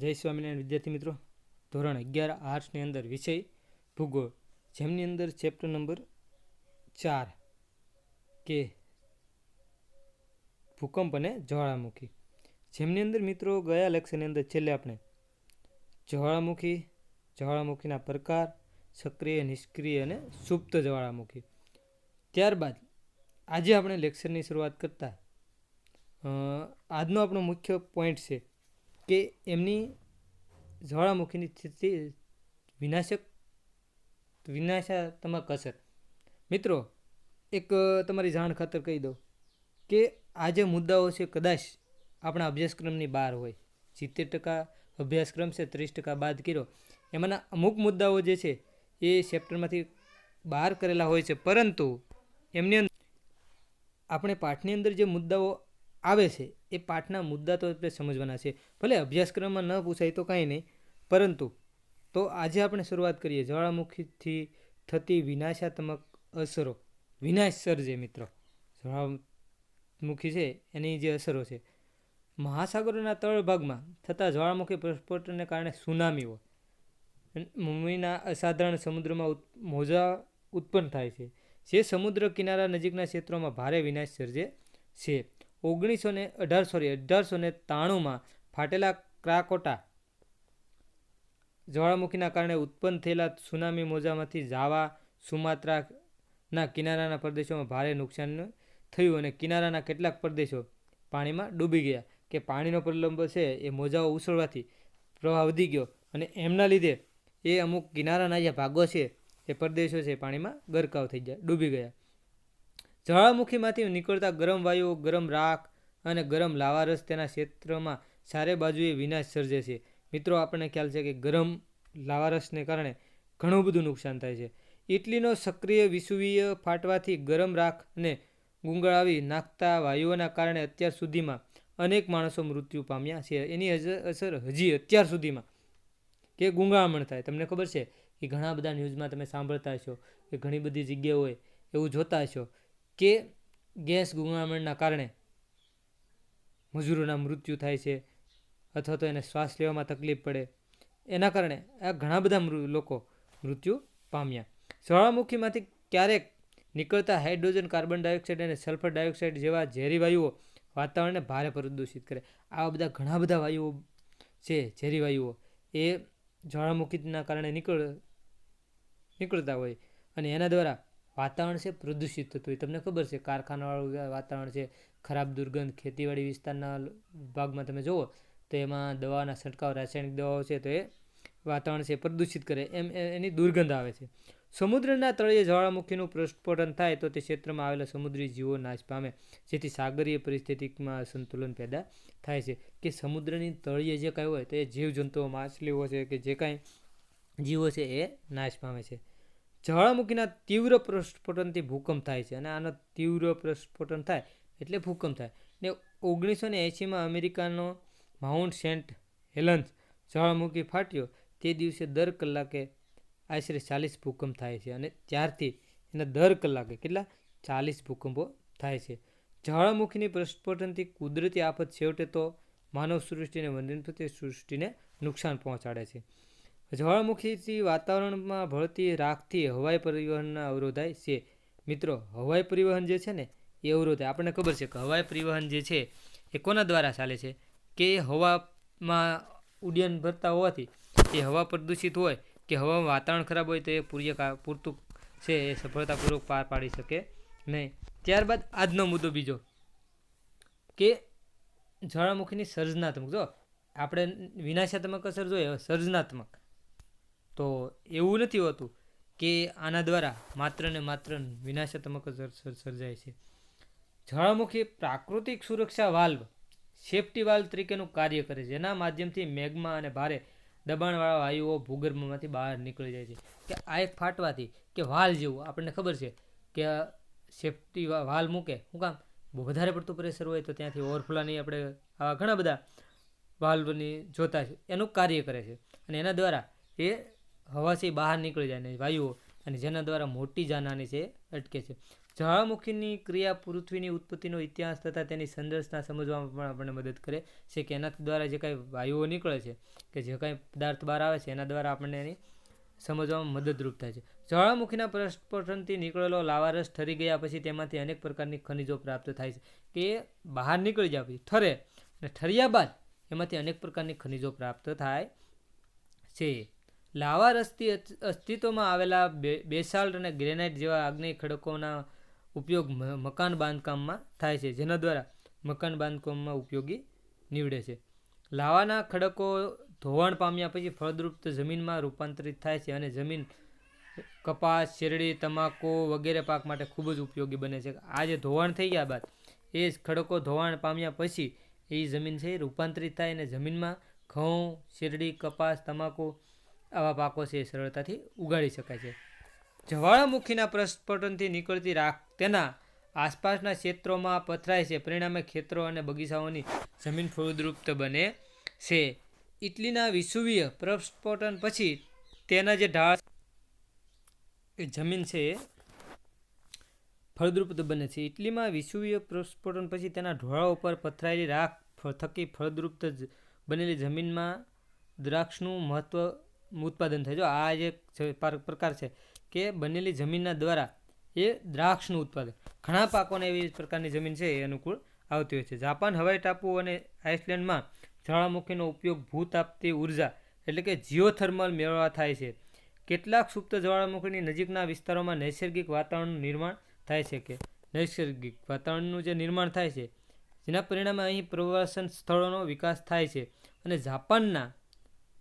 જય સ્વામિનારાયણ, વિદ્યાર્થી મિત્રો. ધોરણ અગિયાર આર્ટ્સની અંદર વિષય ભૂગોળ, જેમની અંદર ચેપ્ટર નંબર ચાર કે ભૂકંપ અને જ્વાળામુખી. જેમની અંદર મિત્રો ગયા લેક્ચરની અંદર છેલ્લે આપણે જ્વાળામુખી, જ્વાળામુખીના પ્રકાર, સક્રિય, નિષ્ક્રિય અને સુપ્ત જ્વાળામુખી. ત્યારબાદ આજે આપણે લેક્ચરની શરૂઆત કરતા આજનો આપણો મુખ્ય પોઈન્ટ છે કે એમની જ્વાળામુખીની સ્થિતિ વિનાશક, વિનાશાત્મક અસર મિત્રો, એક તમારી જાણ ખાતર કહી દઉં કે આ જે મુદ્દાઓ છે કદાચ આપણા અભ્યાસક્રમની બહાર હોય. સિત્તેર ટકા અભ્યાસક્રમ છે, ત્રીસ ટકા બાદ કર્યો. એમાંના અમુક મુદ્દાઓ જે છે એ ચેપ્ટરમાંથી બહાર કરેલા હોય છે. પરંતુ એમની અંદર આપણે પાઠની અંદર જે મુદ્દાઓ આવે છે એ પાઠના મુદ્દા તો આપણે સમજવાના છે. ભલે અભ્યાસક્રમમાં ન પૂછાય તો કાંઈ નહીં, પરંતુ તો આજે આપણે શરૂઆત કરીએ જ્વાળામુખીથી થતી વિનાશાત્મક અસરો. વિનાશ સર્જે મિત્રો, જ્વાળામુખી છે, એની જે અસરો છે. મહાસાગરોના તળ ભાગમાં થતા જ્વાળામુખી પ્રસ્ફોટને કારણે સુનામીઓ મુંબઈના અસાધારણ સમુદ્રમાં મોજા ઉત્પન્ન થાય છે. જે સમુદ્ર કિનારા નજીકના ક્ષેત્રોમાં ભારે વિનાશ સર્જે છે. ઓગણીસો ને અઢાર સોરી અઢારસો ને ત્રાણુંમાં ફાટેલા ક્રાકોટા જ્વાળામુખીના કારણે ઉત્પન્ન થયેલા સુનામી મોજામાંથી જાવા, સુમાત્રાના કિનારાના પ્રદેશોમાં ભારે નુકસાન થયું અને કિનારાના કેટલાક પ્રદેશો પાણીમાં ડૂબી ગયા કે પાણીનો પ્રલંબ છે એ મોજાઓ ઉછળવાથી પ્રવાહ વધી ગયો અને એમના લીધે એ અમુક કિનારાના જે ભાગો છે એ પ્રદેશો છે પાણીમાં ગરકાવ થઈ ગયા, ડૂબી ગયા. જ્વાળામુખીમાંથી નીકળતા ગરમ વાયુઓ ગરમ રાખ અને ગરમ લાવારસ તેના ક્ષેત્રમાં ચારે બાજુએ વિનાશ સર્જે છે. મિત્રો, આપણને ખ્યાલ છે કે ગરમ લાવારસને કારણે ઘણું બધું નુકસાન થાય છે. ઇટલીનો સક્રિય વિસુવીય ફાટવાથી ગરમ રાખ અને ગુંગળાવી નાખતા વાયુઓના કારણે અત્યાર સુધીમાં અનેક માણસો મૃત્યુ પામ્યા છે. એની અસર હજી અત્યાર સુધીમાં કે ગુંગામણ થાય. તમને ખબર છે કે ઘણા બધા ન્યૂઝમાં તમે સાંભળતા હશો કે ઘણી બધી જગ્યાઓએ એવું જોતા હશો કે ગેસ ગુંગામણના કારણે મજૂરોના મૃત્યુ થાય છે અથવા તો એને શ્વાસ લેવામાં તકલીફ પડે. એના કારણે આ ઘણા બધા લોકો મૃત્યુ પામ્યા. જ્વાળામુખીમાંથી ક્યારેક નીકળતા હાઇડ્રોજન કાર્બન ડાયોક્સાઇડ અને સલ્ફર ડાયોક્સાઇડ જેવા ઝેરી વાયુઓ વાતાવરણને ભારે પ્રદૂષિત કરે. આવા બધા ઘણા બધા વાયુઓ છે, ઝેરી વાયુઓ. એ જ્વાળામુખીના કારણે નીકળ, નીકળતા હોય અને એના દ્વારા વાતાવરણ છે પ્રદૂષિત થતું હોય. તમને ખબર છે, કારખાનાવાળું વાતાવરણ છે, ખરાબ દુર્ગંધ, ખેતીવાડી વિસ્તારના ભાગમાં તમે જુઓ, તો એમાં દવાના છંટકાવ, રાસાયણિક દવાઓ છે, તો એ વાતાવરણ છે પ્રદૂષિત કરે. એમ એની દુર્ગંધ આવે છે. સમુદ્રના તળિયે જ્વાળામુખીનું પ્રસ્ફોટન થાય, તો તે ક્ષેત્રમાં આવેલા સમુદ્રી જીવો નાશ પામે, જેથી સાગરીય પરિસ્થિતિમાં સંતુલન પેદા થાય છે. કે સમુદ્રની તળિયે જે કાંઈ હોય, તો જીવજંતુઓ માછલીઓ છે કે જે કાંઈ જીવો છે, એ નાશ પામે છે. જ્વાળામુખીના તીવ્ર પ્રસ્ફોટનથી ભૂકંપ થાય છે અને આનો તીવ્ર પ્રસ્ફોટન થાય એટલે ભૂકંપ થાય. ને ઓગણીસો ને એંશીમાં અમેરિકાનો માઉન્ટ સેન્ટ હેલન્સ જ્વાળામુખી ફાટ્યો. તે દિવસે દર કલાકે આશરે ચાલીસ ભૂકંપ થાય છે અને ત્યારથી એના દર કલાકે કેટલા? ચાલીસ ભૂકંપો થાય છે. જ્વાળામુખીની પ્રસ્ફોટનથી કુદરતી આફત છેવટે તો માનવ સૃષ્ટિને વનસ્પતિ સૃષ્ટિને નુકસાન પહોંચાડે છે. જ્વાળામુખીથી વાતાવરણમાં ભળતી રાખથી હવાઈ પરિવહનના અવરોધાય છે. મિત્રો, હવાઈ પરિવહન જે છે ને, એ અવરોધાય. આપણને ખબર છે કે હવાઈ પરિવહન જે છે, એ કોના દ્વારા ચાલે છે? કે એ હવામાં ઉડ્ડયન ભરતા હોવાથી? એ હવા પ્રદૂષિત હોય? કે હવામાં વાતાવરણ ખરાબ હોય તો એ પૂર્ય પૂરતું છે, એ સફળતાપૂર્વક પાર પાડી શકે નહીં. ત્યારબાદ આજનો મુદ્દો બીજો. કે જ્વાળામુખીની સર્જનાત્મક. જો, આપણે વિનાશાત્મક અસર જોઈએ સર્જનાત્મક. તો એવું નથી હોતું કે આના દ્વારા માત્ર ને માત્ર વિનાશાત્મક અસર સર્જાય છે. જ્વાળામુખી પ્રાકૃતિક સુરક્ષા વાલ્વ સેફટી વાલ્વ તરીકેનું કાર્ય કરે છે. જેના માધ્યમથી મેઘમાં અને ભારે દબાણવાળા વાયુઓ ભૂગર્ભમાંથી બહાર નીકળી જાય છે. કે આ એક ફાટવાથી કે વાલ જેવું, આપણને ખબર છે કે સેફટી વાલ મૂકે શું કામ વધારે પડતું પ્રેશર હોય તો ત્યાંથી ઓવરફ્લોની આપણે આવા ઘણા બધા વાલ્વની જોતા છે. એનું કાર્ય કરે છે. અને એના દ્વારા એ હવાથી બહાર નીકળી જાય ને વાયુઓ અને જેના દ્વારા મોટી જાનહાની છે, અટકે છે. જ્વાળામુખીની ક્રિયા પૃથ્વીની ઉત્પત્તિનો ઇતિહાસ તથા તેની સંદર્શના સમજવામાં પણ આપણને મદદ કરે છે કે એના દ્વારા જે કાંઈ વાયુઓ નીકળે છે કે જે કાંઈ પદાર્થ બહાર આવે છે, એના દ્વારા આપણને એની સમજવામાં મદદરૂપ થાય છે. જ્વાળામુખીના પ્રસ્ફોટનથી નીકળેલો લાવારસ ઠરી ગયા પછી તેમાંથી અનેક પ્રકારની ખનિજો પ્રાપ્ત થાય છે કે બહાર નીકળી જાય પછી ઠરે અને ઠર્યા બાદ એમાંથી અનેક પ્રકારની ખનિજો પ્રાપ્ત થાય છે. લાવા રસ્તી અસ્તિત્વમાં આવેલા બેસાલ્ટ અને ગ્રેનાઇટ જેવા આગ્નેય ખડકોના ઉપયોગ મકાન બાંધકામમાં થાય છે, જેના દ્વારા મકાન બાંધકામમાં ઉપયોગી નીવડે છે. લાવાના ખડકો ધોવાણ પામ્યા પછી ફળદ્રુપ જમીનમાં રૂપાંતરિત થાય છે અને જમીન કપાસ, શેરડી, તમાકુ વગેરે પાક માટે ખૂબ જ ઉપયોગી બને છે. આ જે ધોવાણ થઈ ગયા બાદ એ જ ખડકો ધોવાણ પામ્યા પછી એ જમીન છે રૂપાંતરિત થાય અને જમીનમાં ઘઉં, શેરડી, કપાસ, તમાકુ આવા પાકો છે એ સરળતાથી ઉગાડી શકાય છે. જવાળામુખીના પ્રસ્ફોટનથી નીકળતી રાખ તેના આસપાસના ક્ષેત્રોમાં પથરાય છે. પરિણામે ખેતરો અને બગીચાઓની જમીન ફળદ્રુપ્ત બને છે. ઇટલીના વિષુવીય પ્રસ્ફોટન પછી તેના જે ઢાળ જમીન છે એ ફળદ્રુપ બને છે. ઇટલીમાં વિષુવીય પ્રસ્ફોટન પછી તેના ઢોળા ઉપર પથરાયેલી રાખ થકી ફળદ્રુપ જ બનેલી જમીનમાં દ્રાક્ષનું મહત્વ ઉત્પાદન થાય. જો આ જે જ પાર- પ્રકાર છે કે બનેલી જમીનના દ્વારા એ દ્રાક્ષનું ઉત્પાદન. ઘણા પાકોને એવી પ્રકારની જમીન છે, એ અનુકૂળ આવતી હોય છે. જાપાન, હવાઈ ટાપુ અને આઇસલેન્ડમાં જ્વાળામુખીનો ઉપયોગ ભૂત આપતી ઊર્જા એટલે કે જીઓથર્મલ મેળવવા થાય છે. કેટલાક સુપ્ત જ્વાળામુખીની નજીકના વિસ્તારોમાં નૈસર્ગિક વાતાવરણનું નિર્માણ થાય છે કે નૈસર્ગિક વાતાવરણનું જે નિર્માણ થાય છે, જેના પરિણામે અહીં પ્રવાસન સ્થળોનો વિકાસ થાય છે. અને જાપાનના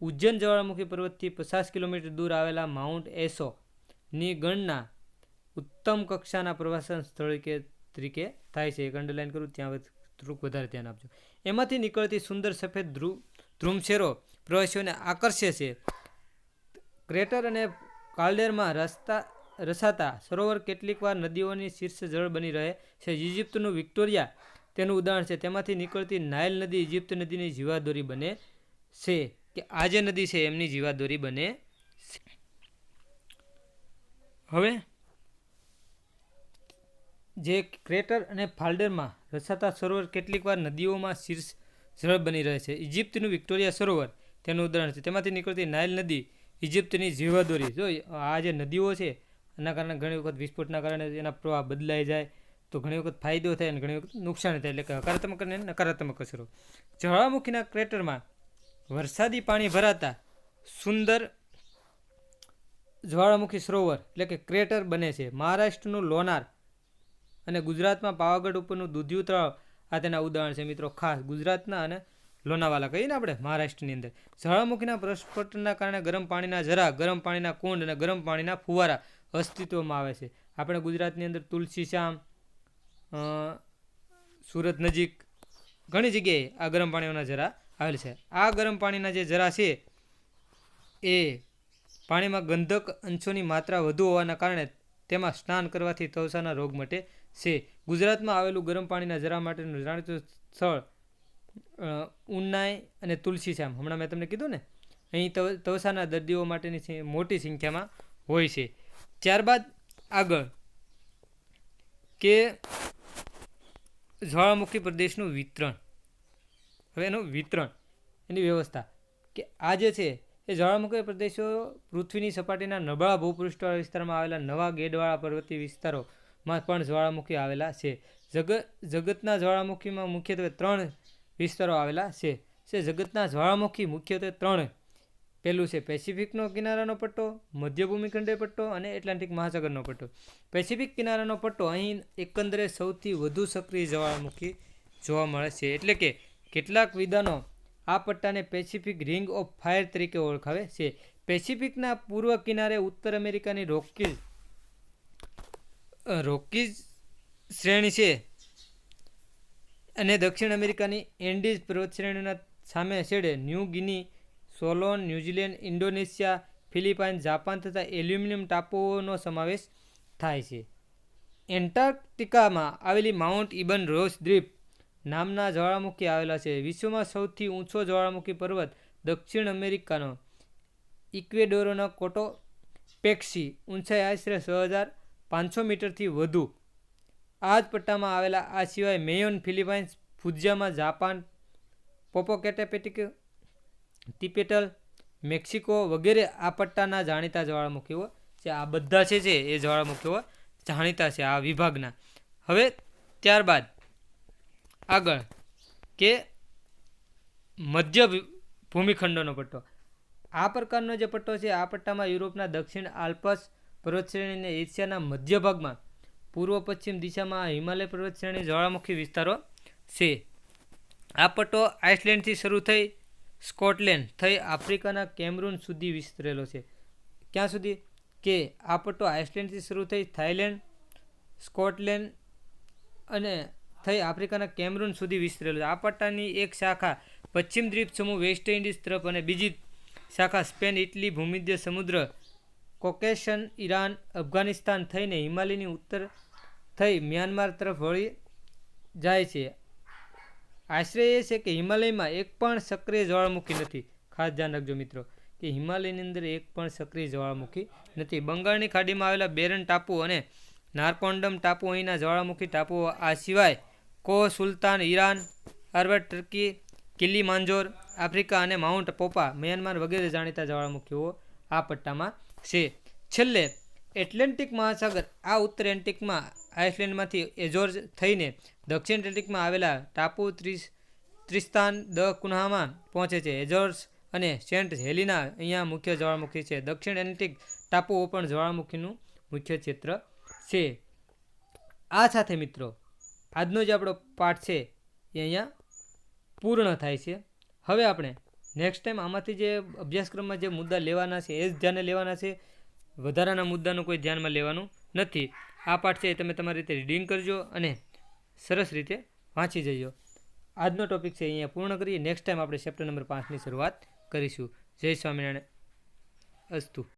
ઉજ્જૈન જ્વાળામુખી પર્વતથી પચાસ કિલોમીટર દૂર આવેલા માઉન્ટ એસોની ગણના ઉત્તમ કક્ષાના પ્રવાસન સ્થળ કે તરીકે થાય છે. એક અંડરલાઇન કરું, ત્યાં થોડુંક વધારે ધ્યાન આપજો. એમાંથી નીકળતી સુંદર સફેદ ધ્રુવ ધ્રુમશેરો પ્રવાસીઓને આકર્ષે છે. ક્રેટર અને કાલ્ડેરમાં રસ્તા, રસાતા સરોવર કેટલીકવાર નદીઓની શીર્ષ જળ બની રહે છે. ઇજિપ્તનું વિક્ટોરિયા તેનું ઉદાહરણ છે. તેમાંથી નીકળતી નાઇલ નદી ઇજિપ્ત નદીની જીવાદોરી બને છે. કે આ જે નદી છે, એમની જીવાદોરી બને હવે, જે ક્રેટર અને ફાલ્ડરમાં રસાતા સરોવર કેટલીકવાર નદીઓમાં શીર્ષ સરળ બની રહે છે. ઇજિપ્તનું વિક્ટોરિયા સરોવર તેનું ઉદાહરણ છે. તેમાંથી નીકળતી નાઇલ નદી ઇજિપ્તની જીવાદોરી. જો આ જે નદીઓ છે, એના કારણે ઘણી વખત વિસ્ફોટના કારણે એના પ્રવાહ બદલાઈ જાય, તો ઘણી વખત ફાયદો થાય અને ઘણી વખત નુકસાન થાય. એટલે કે હકારાત્મક અને નકારાત્મક અસરો. જ્વાળામુખીના ક્રેટરમાં વરસાદી પાણી ભરાતા સુંદર જ્વાળામુખી સરોવર એટલે કે ક્રેટર બને છે. મહારાષ્ટ્રનું લોનાર અને ગુજરાતમાં પાવાગઢ ઉપરનું દૂધિયું તળાવ આ તેના ઉદાહરણ છે મિત્રો. ખાસ ગુજરાતના અને લોનાવાલા કહીએ ને આપણે મહારાષ્ટ્રની અંદર. જ્વાળામુખીના પ્રસ્ફોટનના કારણે ગરમ પાણીના જરા ગરમ પાણીના કુંડ અને ગરમ પાણીના ફુવારા અસ્તિત્વમાં આવે છે. આપણે ગુજરાતની અંદર તુલસી શ્યામ સુરત નજીક ઘણી જગ્યાએ આ ગરમ પાણીના ઝરા આવેલ છે. આ ગરમ પાણીના જે જરા છે, એ પાણીમાં ગંધક અંશોની માત્રા વધુ હોવાના કારણે તેમાં સ્નાન કરવાથી તવસાના રોગ મટે છે. ગુજરાતમાં આવેલું ગરમ પાણીના જરા માટેનું જાણીતું સ્થળ ઉનાઈ અને તુલસી શ્યામ હમણાં મેં તમને કીધું ને, અહીં તવ, તવસાના દર્દીઓ માટેની મોટી સંખ્યામાં હોય છે. ત્યારબાદ આગળ કે જ્વાળામુખી પ્રદેશનું વિતરણ. હવે એનું વિતરણ, એની વ્યવસ્થા. કે આ જે છે, એ જ્વાળામુખી પ્રદેશો પૃથ્વીની સપાટીના નબળા ભૂપૃષ્ઠવાળા વિસ્તારમાં આવેલા નવા ગેડવાળા પર્વતીય વિસ્તારોમાં પણ જ્વાળામુખી આવેલા છે. જગત જગતના જ્વાળામુખીમાં મુખ્યત્વે ત્રણ વિસ્તારો આવેલા છે. જે જગતના જ્વાળામુખી મુખ્યત્વે ત્રણ. પહેલું છે પેસિફિકનો કિનારાનો પટ્ટો મધ્ય ભૂમિખંડીય પટ્ટો અને એટલાન્ટિક મહાસાગરનો પટ્ટો. પેસિફિક કિનારાનો પટ્ટો અહીં એકંદરે સૌથી વધુ સક્રિય જ્વાળામુખી જોવા મળે છે. એટલે કે કેટલાક વિદ્વાનો આ પટ્ટાને પેસિફિક રિંગ ઓફ ફાયર તરીકે ઓળખાવે છે. પેસિફિકના પૂર્વ કિનારે ઉત્તર અમેરિકાની રોકીઝ રોકીઝ શ્રેણી છે અને દક્ષિણ અમેરિકાની એન્ડીઝ પર્વત શ્રેણીના સામે છેડે New Guinea, સોલોન, New Zealand, Indonesia, Philippine, Japan તથા એલ્યુમિનિયમ ટાપુઓનો સમાવેશ થાય છે. એન્ટાર્કટિકામાં આવેલી માઉન્ટ ઇબન રોસ દ્વીપ નામના જ્વાળામુખી આવેલા છે. વિશ્વમાં સૌથી ઊંચો જ્વાળામુખી પર્વત દક્ષિણ અમેરિકાનો ઇક્વેડોરોના કોટો પેક્સી ઊંચાઈ આશરે છ હજાર પાંચસો મીટરથી વધુ. આ જ પટ્ટામાં આવેલા આ સિવાય મેયોન ફિલિપાઇન્સ, ફુજિયામાં જાપાન, પોપોકેટેપેટિક, તિપેટલ, મેક્સિકો વગેરે આ પટ્ટાના જાણીતા જ્વાળામુખીઓ છે. આ બધા છે જે એ જ્વાળામુખીઓ જાણીતા છે આ વિભાગના. હવે ત્યારબાદ આગળ, કે મધ્ય ભૂમિખંડોનો પટ્ટો. આ પ્રકારનો જે પટ્ટો છે, આ પટ્ટામાં યુરોપના દક્ષિણ આલ્પસ પર્વતશ્રેણી અને એશિયાના મધ્ય ભાગમાં, પૂર્વ પશ્ચિમ દિશામાં હિમાલય પર્વતશ્રેણી જ્વાળામુખી વિસ્તારો છે. આ પટ્ટો આઇસલેન્ડથી શરૂ થઈ સ્કોટલેન્ડ થઈ આફ્રિકાના કેમરૂન સુધી વિસ્તરેલો છે. ક્યાં સુધી? કે આ પટ્ટો આઇસલેન્ડથી શરૂ થઈ થાઇલેન્ડ, સ્કોટલેન્ડ અને થઈ આફ્રિકાના કેમરૂન સુધી વિસ્તરેલું છે. આ પટ્ટાની એક શાખા પશ્ચિમ દ્વીપ સમૂહ વેસ્ટ ઇન્ડિઝ તરફ અને બીજી શાખા સ્પેન, ઇટલી, ભૂમધ્ય સમુદ્ર, કોકેશન, ઈરાન, અફઘાનિસ્તાન થઈને હિમાલયની ઉત્તર થઈ મ્યાનમાર તરફ વળી જાય છે. આશ્રય એ છે કે હિમાલયમાં એક પણ સક્રિય જ્વાળામુખી નથી. ખાસ ધ્યાન રાખજો મિત્રો, કે હિમાલયની અંદર એક પણ સક્રિય જ્વાળામુખી નથી. બંગાળની ખાડીમાં આવેલા બેરન ટાપુ અને નારકોન્ડમ ટાપુ અહીંના જ્વાળામુખી ટાપુઓ આ સિવાય કો સુલતાન, ઈરાન અરબત ટર્કી કિલ્લી, માંજોર, આફ્રિકા અને માઉન્ટ પોપા, મ્યાનમાર વગેરે જાણીતા જ્વાળામુખીઓ આ પટ્ટામાં છે. છેલ્લે એટલેન્ટિક મહાસાગર, આ ઉત્તર એન્ટિકમાં આઇસલેન્ડમાંથી એજોર્જ થઈને દક્ષિણ એટલેન્ટિકમાં આવેલા ટાપુ ત્રિસ, ત્રિસ્તાન દ કુન્હામાં પહોંચે છે. એજોર્સ અને સેન્ટ હેલિના અહીંયા મુખ્ય જ્વાળામુખી છે. દક્ષિણ એટલેન્ટિક ટાપુઓ પણ જ્વાળામુખીનું મુખ્ય ક્ષેત્ર છે. આ સાથે મિત્રો આજનો જે આપણો પાઠ છે એ અહીંયા પૂર્ણ થાય છે. હવે આપણે નેક્સ્ટ ટાઈમ આમાંથી જે અભ્યાસક્રમમાં જે મુદ્દા લેવાના છે, એ જ ધ્યાને લેવાના છે. વધારાના મુદ્દાનું કોઈ ધ્યાનમાં લેવાનું નથી. આ પાઠ છે એ તમે તમારી રીતે રીડિંગ કરજો અને સરસ રીતે વાંચી જજો. આજનો ટોપિક છે અહીંયા પૂર્ણ કરીએ. નેક્સ્ટ ટાઈમ આપણે ચેપ્ટર નંબર પાંચની શરૂઆત કરીશું. જય સ્વામિનારાયણ. અસ્તુ.